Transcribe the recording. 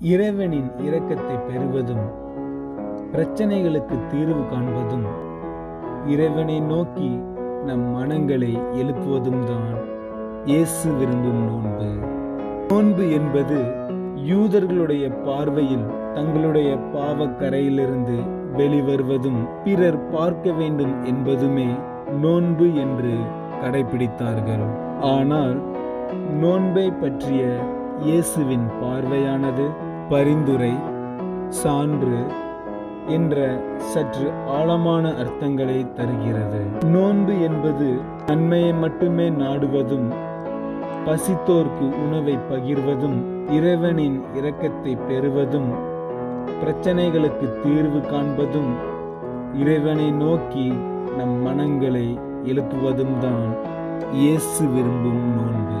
இறைவனின் இரக்கத்தை பெறுவதும் பிரச்சனைகளுக்கு தீர்வு காண்பதும் இறைவனை நோக்கி நம் மனங்களை எழுப்புவதும் தான் இயேசு விரும்பும் நோன்பு. நோன்பு என்பது யூதர்களுடைய பார்வையில் தங்களுடைய பாவக்கரையிலிருந்து வெளிவருவதும் பிறர் பார்க்க வேண்டும் என்பதுமே நோன்பு என்று கடைபிடித்தார்கள் ஆனால் நோன்பை பற்றிய இயேசுவின் பார்வையானது பரிந்துரை சான்று என்ற சற்று ஆழமான அர்த்தங்களை தருகிறது. நோன்பு என்பது நன்மையை மட்டுமே நாடுவதும் பசித்தோர்க்கு உணவை பகிர்வதும் இறைவனின் இரக்கத்தை பெறுவதும் பிரச்சனைகளுக்கு தீர்வு காண்பதும் இறைவனை நோக்கி நம் மனங்களை எழுப்புவதும் தான் இயேசு விரும்பும் நோன்பு.